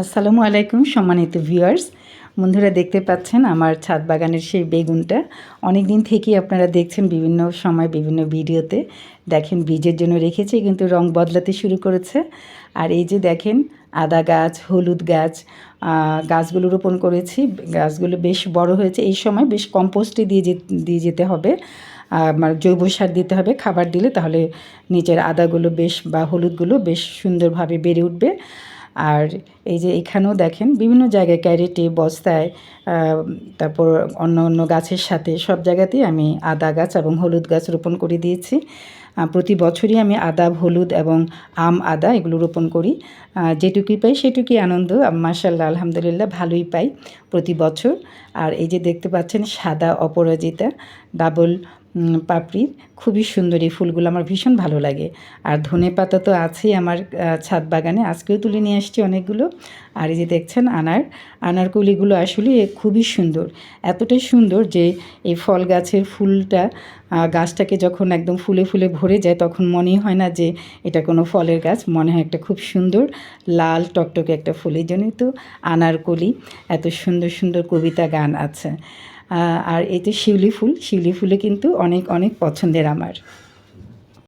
আসসালামু আলাইকুম সম্মানিত ভিউয়ার্স। বন্ধুরা দেখতে পাচ্ছেন আমার ছাদ বাগানের সেই বেগুনটা। অনেক দিন থেকেই আপনারা দেখছেন বিভিন্ন সময় বিভিন্ন ভিডিওতে। দেখেন, বীজের জন্য রেখেছি, কিন্তু রং বদলাতে শুরু করেছে। আর এই যে দেখেন, আদা গাছ, হলুদ গাছ গাছগুলো রোপণ করেছি। গাছগুলো বেশ বড় হয়েছে। এই সময় বেশ কম্পোস্টে দিয়ে দিয়ে যেতে হবে। আর মানে জৈব সার দিতে হবে, খাবার দিলে তাহলে নিচের আদাগুলো বেশ বা হলুদগুলো বেশ সুন্দরভাবে বেড়ে উঠবে। আর এই যে এখানেও দেখেন বিভিন্ন জায়গায় ক্যারেটে, বস্তায় তারপর অন্য অন্য গাছের সাথে সব জায়গাতেই আমি আদা গাছ এবং হলুদ গাছ রোপণ করে দিয়েছি। প্রতি বছরই আমি আদা, হলুদ এবং আম, আদা এগুলো রোপণ করি। যেটুকুই পাই সেটুকুই আনন্দ মার্শাল্লাহ আলহামদুলিল্লাহ ভালোই পাই প্রতি বছর। আর এই যে দেখতে পাচ্ছেন সাদা অপরাজিতা, ডাবল উম, পাপড়ি খুবই সুন্দর এই ফুলগুলো আমার ভীষণ ভালো লাগে। আর ধনে পাতা তো আছেই আমার ছাদ বাগানে। আজকেও তুলে নিয়ে আসছি অনেকগুলো। আর এই যে দেখছেন আনার আনারকলিগুলো আসলে খুবই সুন্দর। এতটাই সুন্দর যে এই ফল গাছের ফুলটা গাছটাকে যখন একদম ফুলে ফুলে ভরে যায় তখন মনেই হয় না যে এটা কোনো ফলের গাছ। মনে হয় একটা খুব সুন্দর লাল টকটকে একটা ফুলের জন্যই তো আনারকলি এত সুন্দর সুন্দর কবিতা গান আছে। আর এই তো শিউলি ফুল। শিউলি ফুলে কিন্তু অনেক অনেক পছন্দের আমার।